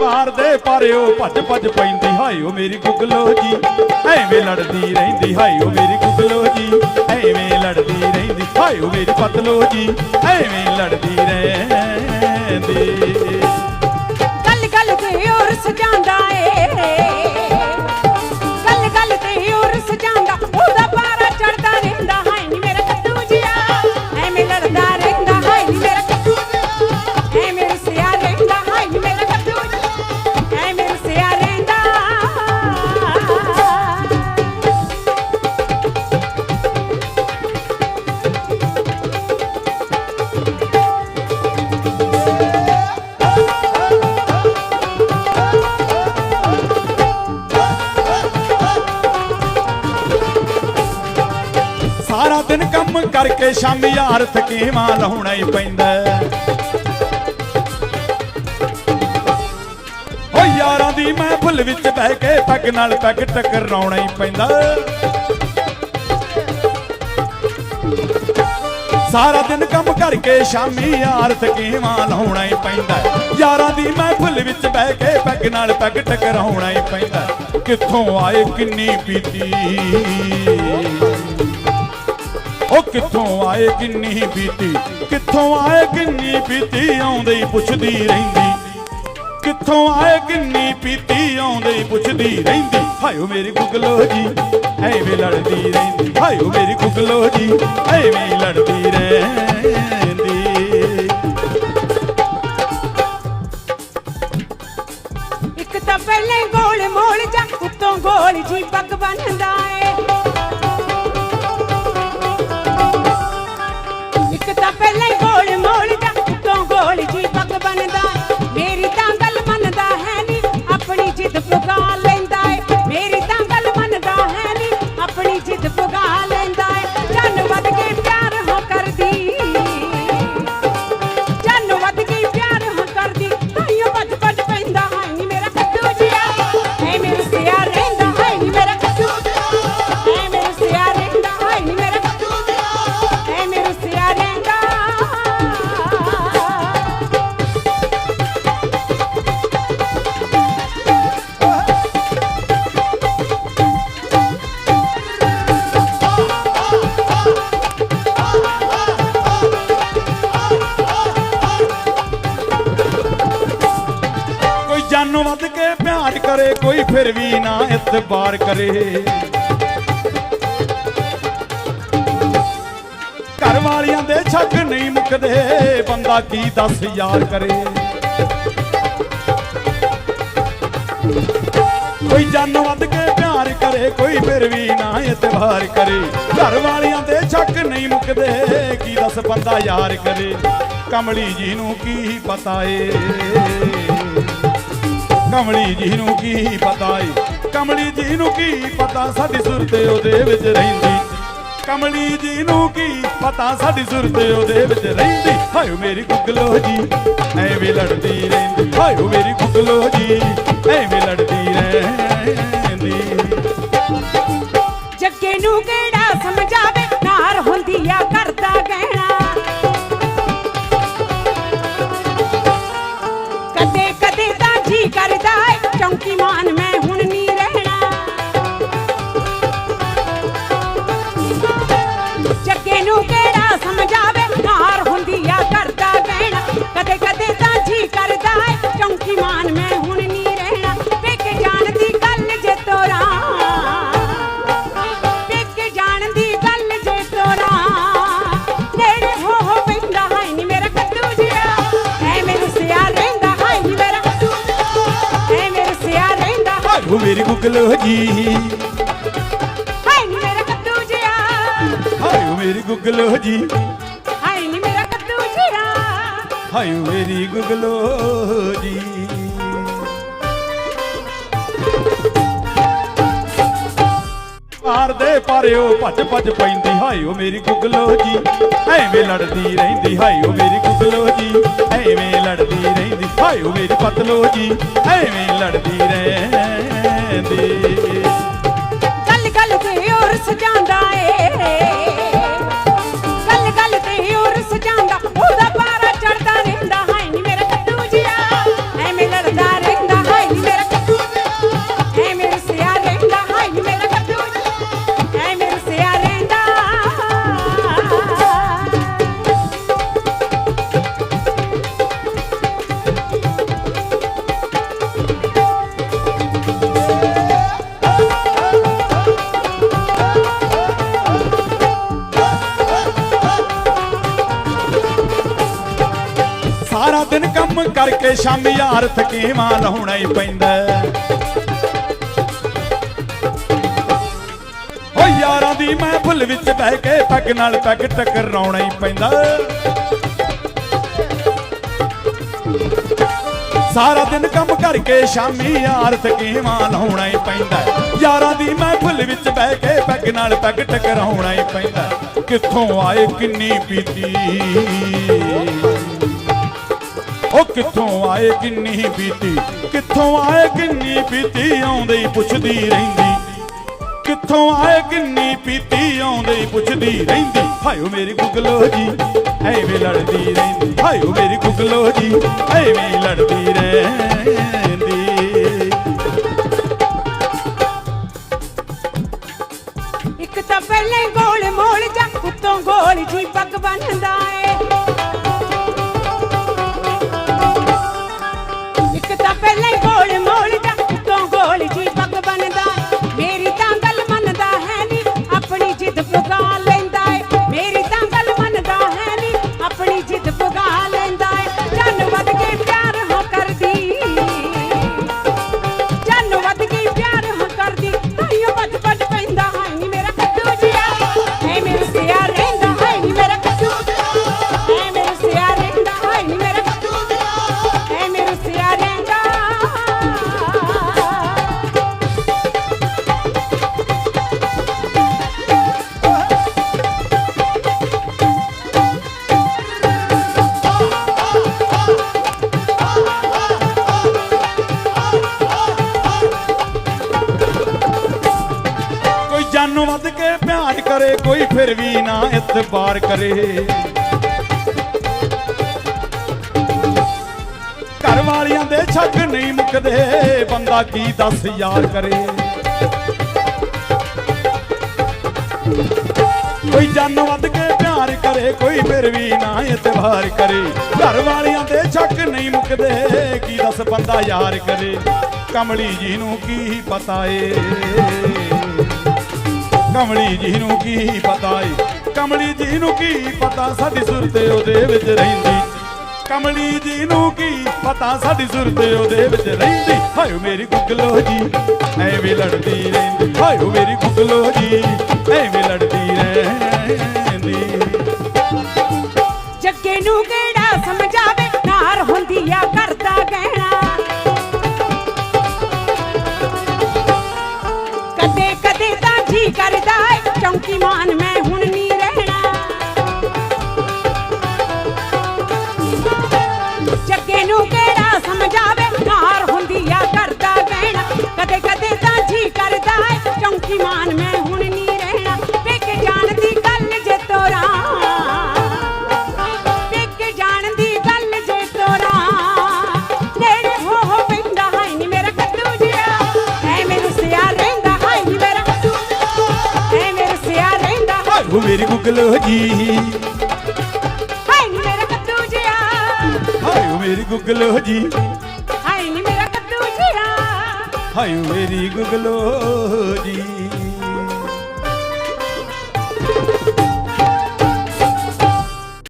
ਮਾਰਦੇ ਪਰ ਉਹ ਭੱਜ ਭੱਜ ਪੈਂਦੀ ਹਾਏ ਮੇਰੀ ਗੁਗਲੋ ਜੀ। ਐਵੇਂ ਲੜਦੀ ਰਹਿੰਦੀ ਹਾਏ ਓ ਮੇਰੀ ਗੁਗਲੋ ਜੀ। ਐਵੇਂ ਲੜਦੀ ਰਹਿੰਦੀ ਹਾਏ ਮੇਰੀ ਪਤਲੋ ਜੀ। ਐਵੇਂ ਲੜਦੀ ਰਹਿੰਦੀ। ਗੱਲ ਗੱਲ ਤੇ ਹੋਰ ਸਜਾਂਦਾ ਏ। ਸਾਰਾ ਦਿਨ ਕੰਮ ਕਰਕੇ ਸ਼ਾਮੀ ਯਾਰ ਥਕੇਵਾ ਲਾਉਣਾ ਹੀ ਪੈਂਦਾ ਓ ਯਾਰਾਂ ਦੀ ਮਹਿਫਲ ਵਿੱਚ ਬਹਿ ਕੇ ਪੱਗ ਨਾਲ ਪੱਗ ਟਕਰਾਉਣਾ ਹੀ ਪੈਂਦਾ ਸਾਰਾ ਦਿਨ ਕੰਮ ਕਰਕੇ ਸ਼ਾਮੀ ਯਾਰ ਥਕੇਵਾ ਲਾਉਣਾ ਹੀ ਪੈਂਦਾ ਯਾਰਾਂ ਦੀ ਮਹਿਫਲ ਵਿੱਚ ਬਹਿ ਕੇ ਪੱਗ ਨਾਲ ਪੱਗ ਟਕਰਾਉਣਾ ਹੀ ਪੈਂਦਾ ਕਿੱਥੋਂ ਆਏ ਕਿੰਨੀ ਪੀਤੀ ਉਹ ਕਿੱਥੋਂ ਆਏ ਕਿੰਨੀ ਬੀਤੀ? ਕਿੱਥੋਂ ਆਏ ਕਿੰਨੀ ਬੀਤੀ? ਆਉਂਦੇ ਹੀ ਪੁੱਛਦੀ ਰਹਿੰਦੀ। ਕਿੱਥੋਂ ਆਏ ਕਿੰਨੀ ਪੀਤੀ ਆਉਂਦੇ ਹੀ ਪੁੱਛਦੀ ਰਹਿੰਦੀ। ਹਾਇਓ ਮੇਰੀ ਗੁਗਲੋ ਜੀ, ਐਵੇਂ ਲੜਦੀ ਰਹਿੰਦੀ। ਹਾਇਓ ਮੇਰੀ ਗੁਗਲੋ ਜੀ, ਐਵੇਂ ਲੜਦੀ ਰਹਿੰਦੀ। ਇੱਕ ਤਾਂ ਪਹਿਲੇ ਗੋਲ ਮੋਲ ਜਾ ਉੱਤੋਂ ਗੋਲ ਜੀ ਪੱਗ ਬੰਨਦਾ ਏ। ਇੱਕ ਤਾਂ ਪਹਿਲੇ ਕੋਈ ਵੱਧ ਕੇ ਪਿਆਰ ਕਰੇ, ਕੋਈ ਫਿਰ ਵੀ ਨਾ ਇਤਬਾਰ ਕਰੇ। ਘਰ ਵਾਲਿਆਂ ਦੇ ਛੱਕ ਨਹੀਂ ਮੁੱਕਦੇ, ਬੰਦਾ ਕੀ ਦੱਸ ਯਾਰ ਕਰੇ। ਕੋਈ ਜਾਨੋਂ ਵੱਧ ਕੇ ਪਿਆਰ ਕਰੇ, ਕੋਈ ਫਿਰ ਵੀ ਨਾ ਇਤਬਾਰ ਕਰੇ। ਘਰ ਵਾਲਿਆਂ ਦੇ ਛੱਕ ਨਹੀਂ ਮੁੱਕਦੇ, ਕੀ ਦੱਸ ਬੰਦਾ ਯਾਰ ਕਰੇ। ਕਮਲੀ ਜੀ ਨੂੰ ਕੀ ਪਤਾ ਏ। ਕਮਲੀ ਜੀ ਨੂੰ ਕੀ ਪਤਾ ਏ ਕਮਲੀ ਜੀ ਨੂੰ ਕੀ ਪਤਾ ਸਾਡੀ ਸੁਰਤ ਉਹਦੇ ਵਿੱਚ ਰਹਿੰਦੀ? ਕਮਲੀ ਜੀ ਨੂੰ ਕੀ ਪਤਾ ਸਾਡੀ ਸੁਰਤ ਉਹਦੇ ਵਿੱਚ ਰਹਿੰਦੀ? ਹਾਏ ਮੇਰੀ ਗੁਗਲੋ ਜੀ, ਐਵੇਂ ਲੜਦੀ ਰਹਿੰਦੀ। ਹਾਏ ਮੇਰੀ ਗੁਗਲੋ ਜੀ, ਐਵੇਂ ਲੜਦੀ ਰਹਿੰਦੀ। ਜੱਗੇ ਨੂੰ ਕਿਹੜਾ ਗੁਗਲੋ ਜੀ। ਹਾਏ ਨੀ ਮੇਰਾ ਕੱਦੂ ਜਿਆ ਹਾਏ ਮੇਰੀ ਗੁਗਲੋ ਜੀ। ਹਾਏ ਨੀ ਮੇਰਾ ਕੱਦੂ ਜਿਆ ਹਾਏ ਮੇਰੀ ਗੁਗਲੋ ਜੀ। ਪਰ ਉਹ ਭੱਜ ਭੱਜ ਪੈਂਦੀ ਹਾਏ ਓ ਮੇਰੀ ਗੁਗਲੋ ਜੀ। ਐਵੇਂ ਲੜਦੀ ਰਹਿੰਦੀ ਹਾਏ ਓ ਮੇਰੀ ਗੁਗਲੋ ਜੀ। ਐਵੇਂ ਲੜਦੀ ਰਹਿੰਦੀ ਹਾਏ ਓ ਮੇਰੀ ਪਤਲੋ ਜੀ। ਐਵੇਂ ਲੜਦੀ ਰਹਿੰਦੀ ਗੱਲ ਗੱਲ ਤੇ ਹੋਰ ਸਜਾਂਦਾ ਏ। ਸਾਰਾ ਦਿਨ ਕੰਮ ਕਰਕੇ ਸ਼ਾਮ ਯਾਰ ਥਕੇਵਾ ਲਾਉਣਾ ਹੀ ਪੈਂਦਾ ਓ ਯਾਰਾਂ ਦੀ ਮਹਿਫਲ ਵਿੱਚ ਬਹਿ ਕੇ ਪੱਗ ਨਾਲ ਪੱਗ ਟਕਰਾਉਣਾ ਹੀ ਪੈਂਦਾ ਸਾਰਾ ਦਿਨ ਕੰਮ ਕਰਕੇ ਸ਼ਾਮੀ ਯਾਰ ਥਕੇਵਾ ਲਾਉਣਾ ਹੀ ਪੈਂਦਾ ਯਾਰਾਂ ਦੀ ਮਹਿਫਲ ਵਿੱਚ ਬਹਿ ਕੇ ਪੱਗ ਨਾਲ ਪੱਗ ਟਕਰਾਉਣਾ ਹੀ ਪੈਂਦਾ ਕਿੱਥੋਂ ਆਏ ਕਿੰਨੀ ਪੀਤੀ। ਉਹ ਕਿੱਥੋਂ ਆਏ ਕਿੰਨੀ ਬੀਤੀ? ਕਿੱਥੋਂ ਆਏ ਕਿੰਨੀ ਬੀਤੀ? ਆਉਂਦੇ ਹੀ ਪੁੱਛਦੀ ਰਹਿੰਦੀ। ਕਿੱਥੋਂ ਆਏ ਕਿੰਨੀ ਪੀਤੀ ਆਉਂਦੇ ਹੀ ਪੁੱਛਦੀ ਰਹਿੰਦੀ। ਹਾਇਓ ਮੇਰੀ ਗੁਗਲੋ ਜੀ ਐਵੇਂ ਲੜਦੀ ਰਹਿੰਦੀ। ਹਾਇਓ ਮੇਰੀ ਗੁਗਲੋ ਜੀ ਐਵੇਂ ਲੜਦੀ ਰਹਿੰਦੀ। ਇੱਕ ਤਾਂ ਪਹਿਲੇ ਗੋਲ ਮੋਲ ਜਾ ਉੱਤੋਂ ਗੋਲ ਜੀ ਪੱਗ ਬੰਨਦਾ ਏ। ਇੱਕ ਤਾਂ ਕੋਈ ਵੱਧ ਕੇ ਪਿਆਰ ਕਰੇ, ਕੋਈ ਫਿਰ ਵੀ ਨਾ ਇਤਬਾਰ ਕਰੇ। ਘਰ ਵਾਲਿਆਂ ਦੇ ਛੱਕ ਨਹੀਂ ਮੁੱਕਦੇ, ਬੰਦਾ ਕੀ ਦੱਸ ਯਾਰ ਕਰੇ। ਕੋਈ ਜਾਨੋਂ ਵੱਧ ਕੇ ਪਿਆਰ ਕਰੇ, ਕੋਈ ਫਿਰ ਵੀ ਨਾ ਇਤਬਾਰ ਕਰੇ। ਘਰ ਵਾਲਿਆਂ ਦੇ ਛੱਕ ਨਹੀਂ ਮੁੱਕਦੇ, ਕੀ ਦੱਸ ਬੰਦਾ ਯਾਰ ਕਰੇ। ਕਮਲੀ ਜੀ ਨੂੰ ਕੀ ਪਤਾ ਏ। ਕਮਲੀ ਜੀ ਨੂੰ ਕੀ ਪਤਾ ਏ? ਕਮਲੀ ਜੀ ਨੂੰ ਕੀ ਪਤਾ ਸਾਡੀ ਸੁਰਤ ਉਹਦੇ ਵਿੱਚ ਰਹਿੰਦੀ? ਕਮਲੀ ਜੀ ਨੂੰ ਕੀ ਪਤਾ ਸਾਡੀ ਸੁਰਤ ਉਹਦੇ ਵਿੱਚ ਰਹਿੰਦੀ? ਹਾਇਓ ਮੇਰੀ ਗੁਗਲੋ ਜੀ, ਐਵੇਂ ਲੜਦੀ ਰਹਿੰਦੀ। ਹਾਇਓ ਮੇਰੀ ਗੁਗਲੋ ਜੀ, ਐਵੇਂ ਲੜਦੀ ਰਹਿੰਦੀ। ਜੱਗੇ ਨੂੰ ਕਿਹੜਾ ਸਮਝਾਵੇ? ਨਾਰ ਹੁੰਦੀ ਆ ਕਰਦਾ ਗਹਿਣਾ। ਕਦੇ ਕਦੇ ਤਾਂ ਜੀ ਕਰਦਾ ਏ ਗੁਗਲੋ ਜੀ। ਹਾਏ ਨੀ ਮੇਰਾ ਕੱਦੂ ਜਿਆ ਹਾਇਓ ਮੇਰੀ ਗੁਗਲੋ ਜੀ। ਹਾਏ ਨੀ ਮੇਰਾ ਕੱਦੂ ਜਿਆ ਹਾਇਓ ਮੇਰੀ ਗੁਗਲੋ ਜੀ।